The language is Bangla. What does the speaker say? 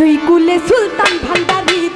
তুই কুলে সুলতান ভান্ডারি